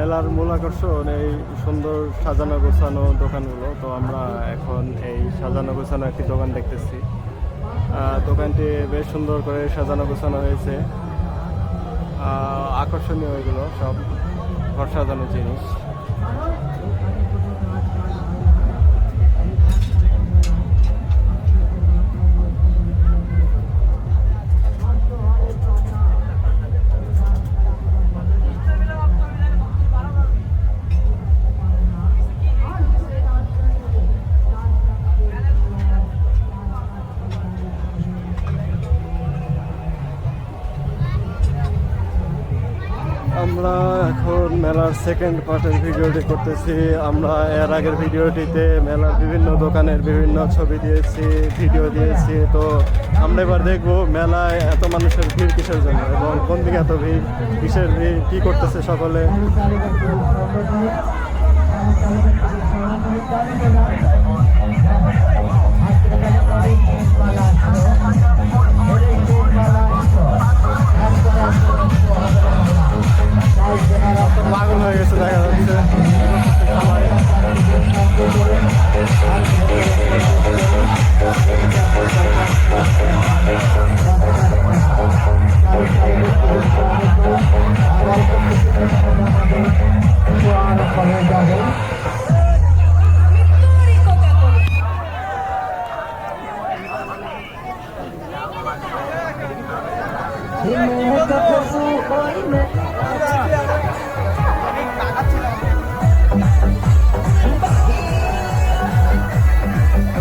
মেলার মূল আকর্ষণ এই সুন্দর সাজানো গোছানো দোকানগুলো। তো আমরা এখন এই সাজানো গোছানো একটি দোকান দেখতেছি। দোকানটি বেশ সুন্দর করে সাজানো গোছানো হয়েছে। আকর্ষণীয় এগুলো, সব ঘর সাজানো জিনিস। আমরা এখন মেলার সেকেন্ড পার্টের ভিডিওটি করতেছি। আমরা এর আগের ভিডিওটিতে মেলার বিভিন্ন দোকানের বিভিন্ন ছবি দিয়েছি ভিডিও দিয়েছি। তো আমরা এবার দেখব মেলায় এত মানুষের ভিড় কিসের জন্য এবং কোন দিকে এত ভিড়, কিসের ভিড়, কী করতেছে সকলে।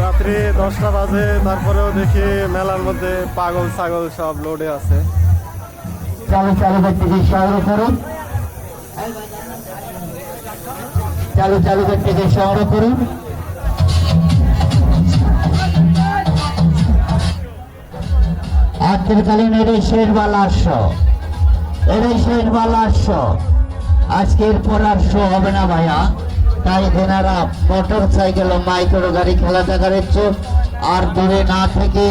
রাত্রি দশটা বাজে, তারপরেও দেখি মেলার মধ্যে পাগল ছাগল সব লোডে আছে। চালু চালু ব্যক্তিকে সংগ্রহ করুন চালু চালু ব্যক্তিকে সংগ্রহ করুন আজকেরকালীন এটাই শেষ বালা শো এটাই শেষ বালা শো আজকের পর আর শো হবে না ভাইয়া। তাই তেনারা মোটর সাইকেল ও মাইক্রো গাড়ি খেলা দেখার আর দূরে না থেকে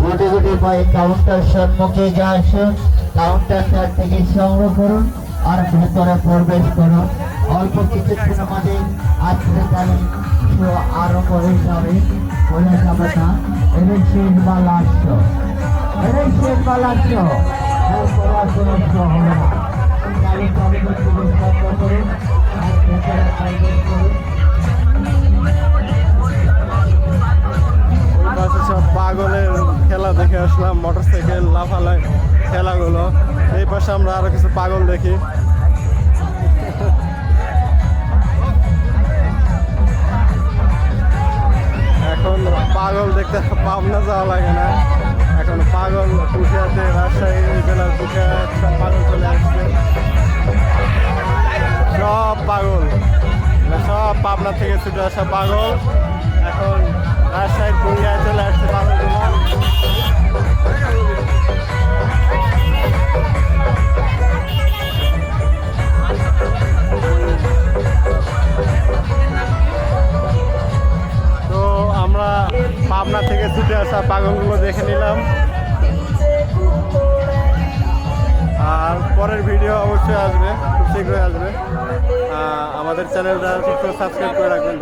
গুটি গুটি পায়ে কাউন্টার সম্মুখে যা আসুন কাউন্টার তার থেকে সংগ্রহ করুন আর ভেতরে প্রবেশ করুন। অল্প কিছুক্ষণ আমাদের আজকেরকালীন শো আরম্ভ হয়ে যাবে। বলে যাবে না শেষ বা লাস্ট প্রবেশ করুন সব পাগলের খেলা দেখে আসলাম, মোটরসাইকেল লাফালায় খেলাগুলো। এই পাশে আমরা আরও কিছু পাগল দেখি। এখন পাগল দেখতে পাবনা যাওয়া লাগে না। এখন পাগল আছে, রাজশাহী জেলার সব পাগল চলে আসছে। সব পাগল। সব পাবনা থেকে ছুটে আসা পাগল। এখন রাজশাহীর পুরিয়ায় চলে আসছে পাগলগুলো পাবনা থেকে ছুটে আসা পাগলগুলো দেখে নিলাম। আর পরের ভিডিও অবশ্যই আসবে, খুব শীঘ্রই আসবে। আমাদের চ্যানেলটা সাবস্ক্রাইব করে রাখবেন।